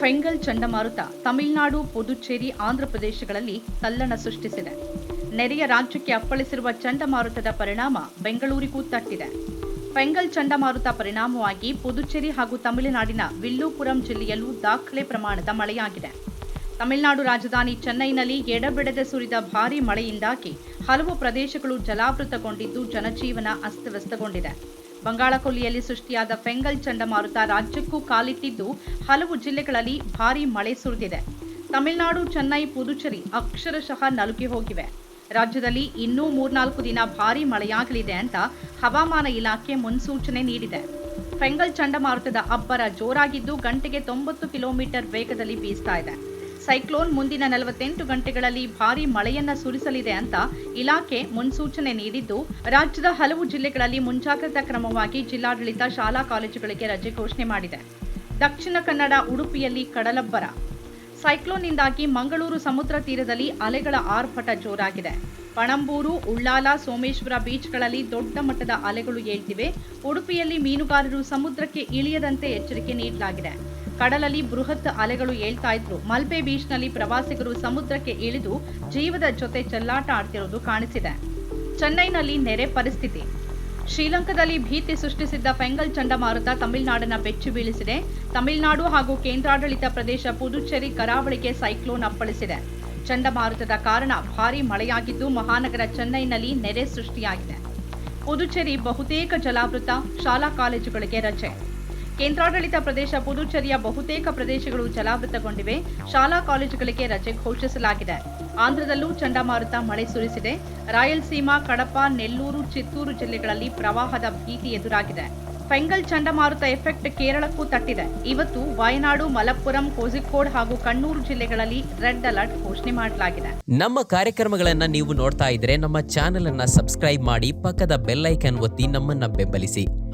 ಫೆಂಗಲ್ ಚಂಡಮಾರುತ ತಮಿಳುನಾಡು, ಪುದುಚೇರಿ ಆಂಧ್ರಪ್ರದೇಶಗಳಲ್ಲಿ ತಲ್ಲಣ ಸೃಷ್ಟಿಸಿದೆ. ನೆರೆಯ ರಾಜ್ಯಕ್ಕೆ ಅಪ್ಪಳಿಸಿರುವ ಚಂಡಮಾರುತದ ಪರಿಣಾಮ ಬೆಂಗಳೂರಿಗೂ ತಟ್ಟಿದೆ. ಫೆಂಗಲ್ ಚಂಡಮಾರುತ ಪರಿಣಾಮವಾಗಿ ಪುದುಚೇರಿ ಹಾಗೂ ತಮಿಳುನಾಡಿನ ವಿಲ್ಲುಪುರಂ ಜಿಲ್ಲೆಯಲ್ಲೂ ದಾಖಲೆ ಪ್ರಮಾಣದ ಮಳೆಯಾಗಿದೆ. ತಮಿಳುನಾಡು ರಾಜಧಾನಿ ಚೆನ್ನೈನಲ್ಲಿ ಎಡಬಿಡದೆ ಸುರಿದ ಭಾರೀ ಮಳೆಯಿಂದಾಗಿ ಹಲವು ಪ್ರದೇಶಗಳು ಜಲಾವೃತಗೊಂಡಿದ್ದು ಜನಜೀವನ ಅಸ್ತವ್ಯಸ್ತಗೊಂಡಿದೆ. ಬಂಗಾಳಕೊಲ್ಲಿಯಲ್ಲಿ ಸೃಷ್ಟಿಯಾದ ಫೆಂಗಲ್ ಚಂಡಮಾರುತ ರಾಜ್ಯಕ್ಕೂ ಕಾಲಿಟ್ಟಿದ್ದು ಹಲವು ಜಿಲ್ಲೆಗಳಲ್ಲಿ ಭಾರಿ ಮಳೆ ಸುರಿದಿದೆ. ತಮಿಳುನಾಡು, ಚೆನ್ನೈ, ಪುದುಚೇರಿ ಅಕ್ಷರಶಃ ನಲುಗಿ ಹೋಗಿವೆ. ರಾಜ್ಯದಲ್ಲಿ ಇನ್ನೂ ಮೂರ್ನಾಲ್ಕು ದಿನ ಭಾರೀ ಮಳೆಯಾಗಲಿದೆ ಅಂತ ಹವಾಮಾನ ಇಲಾಖೆ ಮುನ್ಸೂಚನೆ ನೀಡಿದೆ. ಫೆಂಗಲ್ ಚಂಡಮಾರುತದ ಅಬ್ಬರ ಜೋರಾಗಿದ್ದು ಗಂಟೆಗೆ ತೊಂಬತ್ತು ಕಿಲೋಮೀಟರ್ ವೇಗದಲ್ಲಿ ಬೀಸ್ತಾ ಇದೆ. ಸೈಕ್ಲೋನ್ ಮುಂದಿನ ನಲವತ್ತೆಂಟು ಗಂಟೆಗಳಲ್ಲಿ ಭಾರೀ ಮಳೆಯನ್ನ ಸುರಿಸಲಿದೆ ಅಂತ ಇಲಾಖೆ ಮುನ್ಸೂಚನೆ ನೀಡಿದ್ದು, ರಾಜ್ಯದ ಹಲವು ಜಿಲ್ಲೆಗಳಲ್ಲಿ ಮುಂಜಾಗ್ರತಾ ಕ್ರಮವಾಗಿ ಜಿಲ್ಲಾಡಳಿತ ಶಾಲಾ ಕಾಲೇಜುಗಳಿಗೆ ರಜೆ ಘೋಷಣೆ ಮಾಡಿದೆ. ದಕ್ಷಿಣ ಕನ್ನಡ ಉಡುಪಿಯಲ್ಲಿ ಕಡಲಬ್ಬರ ಸೈಕ್ಲೋನ್ನಿಂದಾಗಿ ಮಂಗಳೂರು ಸಮುದ್ರ ತೀರದಲ್ಲಿ ಅಲೆಗಳ ಆರ್ಭಟ ಜೋರಾಗಿದೆ. ಪಣಂಬೂರು, ಉಳ್ಳಾಲ, ಸೋಮೇಶ್ವರ ಬೀಚ್ಗಳಲ್ಲಿ ದೊಡ್ಡ ಮಟ್ಟದ ಅಲೆಗಳು ಏಳ್ತಿವೆ ಉಡುಪಿಯಲ್ಲಿ ಮೀನುಗಾರರು ಸಮುದ್ರಕ್ಕೆ ಇಳಿಯದಂತೆ ಎಚ್ಚರಿಕೆ ನೀಡಲಾಗಿದೆ. ಕಡಲಲ್ಲಿ ಬೃಹತ್ ಅಲೆಗಳು ಏಳ್ತಾ ಇದ್ರು. ಮಲ್ಪೆ ಬೀಚ್ನಲ್ಲಿ ಪ್ರವಾಸಿಗರು ಸಮುದ್ರಕ್ಕೆ ಇಳಿದು ಜೀವದ ಜೊತೆ ಚೆಲ್ಲಾಟ ಆಡ್ತಿರೋದು ಕಾಣಿಸಿದೆ. ಚೆನ್ನೈನಲ್ಲಿ ನೆರೆ ಪರಿಸ್ಥಿತಿ. ಶ್ರೀಲಂಕಾದಲ್ಲಿ ಭೀತಿ ಸೃಷ್ಟಿಸಿದ್ದ ಫೆಂಗಲ್ ಚಂಡಮಾರುತ ತಮಿಳುನಾಡನ್ನ ಬೆಚ್ಚಿ ಬೀಳಿಸಿದೆ. ತಮಿಳುನಾಡು ಹಾಗೂ ಕೇಂದ್ರಾಡಳಿತ ಪ್ರದೇಶ ಪುದುಚೇರಿ ಕರಾವಳಿಗೆ ಸೈಕ್ಲೋನ್ ಅಪ್ಪಳಿಸಿದೆ. ಚಂಡಮಾರುತದ ಕಾರಣ ಭಾರೀ ಮಳೆಯಾಗಿದ್ದು ಮಹಾನಗರ ಚೆನ್ನೈನಲ್ಲಿ ನೆರೆ ಸೃಷ್ಟಿಯಾಗಿದೆ. ಪುದುಚೇರಿ ಬಹುತೇಕ ಜಲಾವೃತ, ಶಾಲಾ ಕಾಲೇಜುಗಳಿಗೆ ರಜೆ. ಕೇಂದ್ರಾಡಳಿತ ಪ್ರದೇಶ ಪುದುಚೇರಿಯ ಬಹುತೇಕ ಪ್ರದೇಶಗಳು ಜಲಾವೃತಗೊಂಡಿವೆ. ಶಾಲಾ ಕಾಲೇಜುಗಳಿಗೆ ರಜೆ ಘೋಷಿಸಲಾಗಿದೆ. ಆಂಧ್ರದಲ್ಲೂ ಚಂಡಮಾರುತ ಮಳೆ ಸುರಿಸಿದೆ. ರಾಯಲ್ಸೀಮಾ, ಕಡಪ, ನೆಲ್ಲೂರು, ಚಿತ್ತೂರು ಜಿಲ್ಲೆಗಳಲ್ಲಿ ಪ್ರವಾಹದ ಭೀತಿ ಎದುರಾಗಿದೆ. ಫೆಂಗಲ್ ಚಂಡಮಾರುತ ಎಫೆಕ್ಟ್ ಕೇರಳಕ್ಕೂ ತಟ್ಟಿದೆ. ಇವತ್ತು ವಯನಾಡು, ಮಲಪ್ಪುರಂ ಕೋಝಿಕೋಡ್ ಹಾಗೂ ಕಣ್ಣೂರು ಜಿಲ್ಲೆಗಳಲ್ಲಿ ರೆಡ್ ಅಲರ್ಟ್ ಘೋಷಣೆ ಮಾಡಲಾಗಿದೆ. ನಮ್ಮ ಕಾರ್ಯಕ್ರಮಗಳನ್ನ ನೀವು ನೋಡ್ತಾ ಇದ್ರೆ ನಮ್ಮ ಚಾನೆಲ್ ಅನ್ನ ಸಬ್ಸ್ಕ್ರೈಬ್ ಮಾಡಿ ಪಕ್ಕದ ಬೆಲ್ ಐಕನ್ ಒತ್ತಿ ನಮ್ಮನ್ನ ಬೆಂಬಲಿಸಿ.